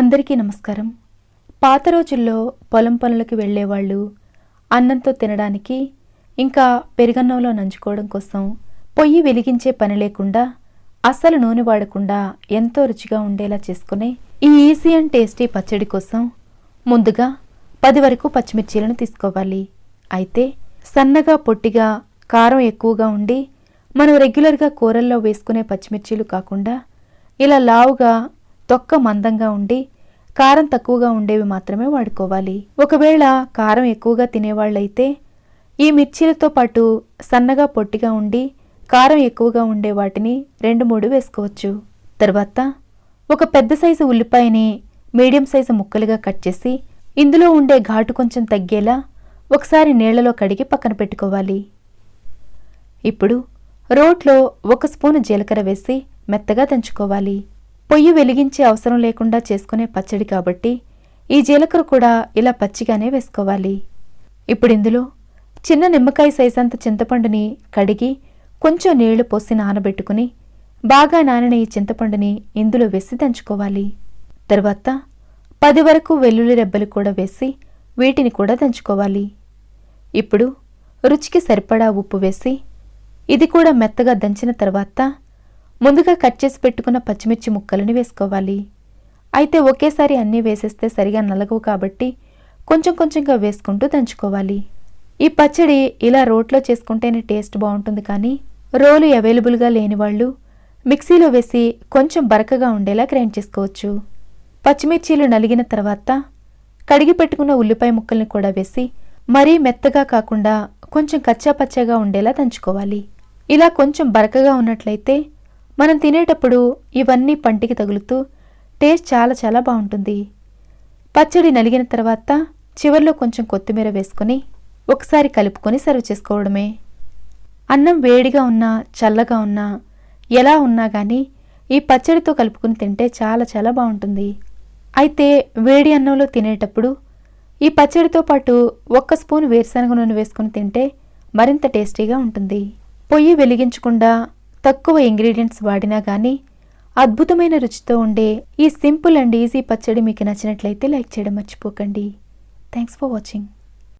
అందరికీ నమస్కారం. పాత రోజుల్లో పొలం పనులకు వెళ్ళేవాళ్ళు అన్నంతో తినడానికి ఇంకా పెరుగన్నంలో నంచుకోవడం కోసం పొయ్యి వెలిగించే పని లేకుండా అస్సలు నూనె వాడకుండా ఎంతో రుచిగా ఉండేలా చేసుకునే ఈ ఈజీ అండ్ టేస్టీ పచ్చడి కోసం ముందుగా పది వరకు పచ్చిమిర్చీలను తీసుకోవాలి. అయితే సన్నగా పొట్టిగా కారం ఎక్కువగా ఉండి మనం రెగ్యులర్గా కూరల్లో వేసుకునే పచ్చిమిర్చీలు కాకుండా ఇలా లావుగా తొక్క మందంగా ఉండి కారం తక్కువగా ఉండేవి మాత్రమే వాడుకోవాలి. ఒకవేళ కారం ఎక్కువగా తినేవాళ్ళైతే ఈ మిర్చీలతో పాటు సన్నగా పొట్టిగా ఉండి కారం ఎక్కువగా ఉండే వాటిని రెండు మూడు వేసుకోవచ్చు. తర్వాత ఒక పెద్ద సైజు ఉల్లిపాయని మీడియం సైజు ముక్కలుగా కట్ చేసి ఇందులో ఉండే ఘాటు కొంచెం తగ్గేలా ఒకసారి నీళ్ళలో కడిగి పక్కన పెట్టుకోవాలి. ఇప్పుడు రోట్లో ఒక స్పూను జీలకర్ర వేసి మెత్తగా దంచుకోవాలి. పొయ్యి వెలిగించే అవసరం లేకుండా చేసుకునే పచ్చడి కాబట్టి ఈ జీలకర్ర కూడా ఇలా పచ్చిగానే వేసుకోవాలి. ఇప్పుడు ఇందులో చిన్న నిమ్మకాయ సైజంత చింతపండుని కడిగి కొంచెం నీళ్ళు పోసి నానబెట్టుకుని బాగా నానిన ఈ చింతపండుని ఇందులో వేసి దంచుకోవాలి. తర్వాత పది వరకు వెల్లుల్లి రెబ్బలు కూడా వేసి వీటిని కూడా దంచుకోవాలి. ఇప్పుడు రుచికి సరిపడా ఉప్పు వేసి ఇది కూడా మెత్తగా దంచిన తర్వాత ముందుగా కట్ చేసి పెట్టుకున్న పచ్చిమిర్చి ముక్కలని వేసుకోవాలి. అయితే ఒకేసారి అన్నీ వేసేస్తే సరిగా నలగవు కాబట్టి కొంచెం కొంచెంగా వేసుకుంటూ దంచుకోవాలి. ఈ పచ్చడి ఇలా రోట్లో చేసుకుంటేనే టేస్ట్ బాగుంటుంది కానీ రోలు అవైలబుల్గా లేని వాళ్ళు మిక్సీలో వేసి కొంచెం బరకగా ఉండేలా గ్రైండ్ చేసుకోవచ్చు. పచ్చిమిర్చీలు నలిగిన తర్వాత కడిగి పెట్టుకున్న ఉల్లిపాయ ముక్కల్ని కూడా వేసి మరీ మెత్తగా కాకుండా కొంచెం కచ్చా పచ్చగా ఉండేలా దంచుకోవాలి. ఇలా కొంచెం బరకగా ఉన్నట్లయితే మనం తినేటప్పుడు ఇవన్నీ పంటికి తగులుతూ టేస్ట్ చాలా చాలా బాగుంటుంది. పచ్చడి నలిగిన తర్వాత చివర్లో కొంచెం కొత్తిమీర వేసుకొని ఒకసారి కలుపుకొని సర్వ్ చేసుకోవడమే. అన్నం వేడిగా ఉన్నా చల్లగా ఉన్నా ఎలా ఉన్నా కానీ ఈ పచ్చడితో కలుపుకుని తింటే చాలా చాలా బాగుంటుంది. అయితే వేడి అన్నంలో తినేటప్పుడు ఈ పచ్చడితో పాటు ఒక్క స్పూన్ వేరుశనగ నూనె వేసుకుని తింటే మరింత టేస్టీగా ఉంటుంది. పొయ్యి వెలిగించకుండా తక్కువ ఇంగ్రీడియంట్స్ వాడినా కానీ అద్భుతమైన రుచితో ఉండే ఈ సింపుల్ అండ్ ఈజీ పచ్చడి మీకు నచ్చినట్లయితే లైక్ చేయడం మర్చిపోకండి. Thanks for watching